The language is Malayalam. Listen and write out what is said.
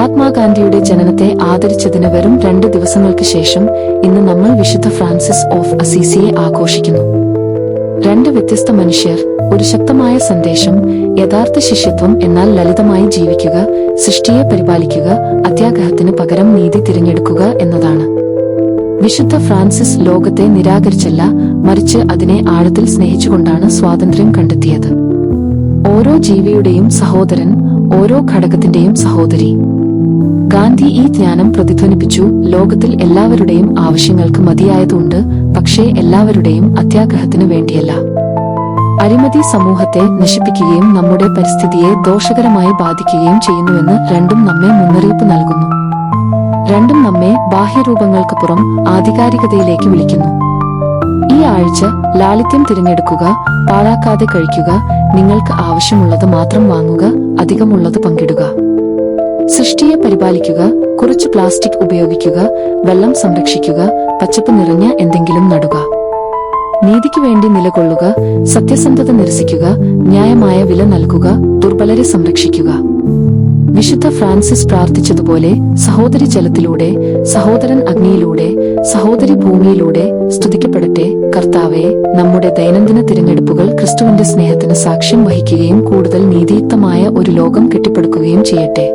മഹാത്മാഗാന്ധിയുടെ ജനനത്തെ ആദരിച്ചതിന് വെറും രണ്ട് ദിവസങ്ങൾക്ക് ശേഷം ഇന്ന് നമ്മൾ വിശുദ്ധ ഫ്രാൻസിസ് ഓഫ് അസീസിയെ ആഘോഷിക്കുന്നു. രണ്ട് വ്യത്യസ്ത മനുഷ്യർ ഒരു ശക്തമായ സന്ദേശം യഥാർത്ഥ ശിഷ്യത്വം എന്നാൽ ലളിതമായി ജീവിക്കുക സൃഷ്ടിയെ പരിപാലിക്കുക അത്യാഗ്രഹത്തിന് പകരം നീതി തിരഞ്ഞെടുക്കുക എന്നതാണ്. വിശുദ്ധ ഫ്രാൻസിസ് ലോകത്തെ നിരാകരിച്ചല്ല മറിച്ച് അതിനെ ആഴത്തിൽ സ്നേഹിച്ചുകൊണ്ടാണ് സ്വാതന്ത്ര്യം കണ്ടെത്തിയത്. ഓരോ ജീവിയുടെയും സഹോദരൻ ഓരോ ഘടകത്തിന്റെയും സഹോദരി. ഗാന്ധി ഈ ധ്യാനം പ്രതിധ്വനിപ്പിച്ചു. ലോകത്തിൽ എല്ലാവരുടെയും ആവശ്യങ്ങൾക്ക് മതിയായതുണ്ട്. പക്ഷേ എല്ലാവരുടെയും അത്യാഗ്രഹത്തിനു വേണ്ടിയല്ല. അഴിമതി സമൂഹത്തെ നശിപ്പിക്കുകയും നമ്മുടെ പരിസ്ഥിതിയെ ദോഷകരമായി ബാധിക്കുകയും ചെയ്യുന്നുവെന്ന് രണ്ടും നമ്മെ മുന്നറിയിപ്പ് നൽകുന്നു. രണ്ടും നമ്മെ ബാഹ്യരൂപങ്ങൾക്ക് പുറം ആധികാരികതയിലേക്ക് വിളിക്കുന്നു. ഈ ആഴ്ച ലാളിത്യം തിരഞ്ഞെടുക്കുക പാഴാക്കാതെ കഴിക്കുക നിങ്ങൾക്ക് ആവശ്യമുള്ളത് മാത്രം വാങ്ങുക അധികമുള്ളത് പങ്കിടുക. സൃഷ്ടിയെ പരിപാലിക്കുക കുറച്ച് പ്ലാസ്റ്റിക് ഉപയോഗിക്കുക വെള്ളം സംരക്ഷിക്കുക പച്ചപ്പ് നിറഞ്ഞ എന്തെങ്കിലും നടുക. നീതിക്ക് വേണ്ടി നിലകൊള്ളുക സത്യസന്ധത നിരസിക്കുക ന്യായമായ വില നൽകുക ദുർബലരെ സംരക്ഷിക്കുക. വിശുദ്ധ ഫ്രാൻസിസ് പ്രാർത്ഥിച്ചതുപോലെ സഹോദരി ജലത്തിലൂടെ സഹോദരൻ അഗ്നിയിലൂടെ സഹോദരി ഭൂമിയിലൂടെ സ്തുതിക്കപ്പെടട്ടെ. കർത്താവെ നമ്മുടെ ദൈനംദിന തിരഞ്ഞെടുപ്പുകൾ ക്രിസ്തുവിന്റെ സ്നേഹത്തിന് സാക്ഷ്യം വഹിക്കുകയും കൂടുതൽ നീതിയുക്തമായ ഒരു ലോകം കെട്ടിപ്പടുക്കുകയും ചെയ്യട്ടെ.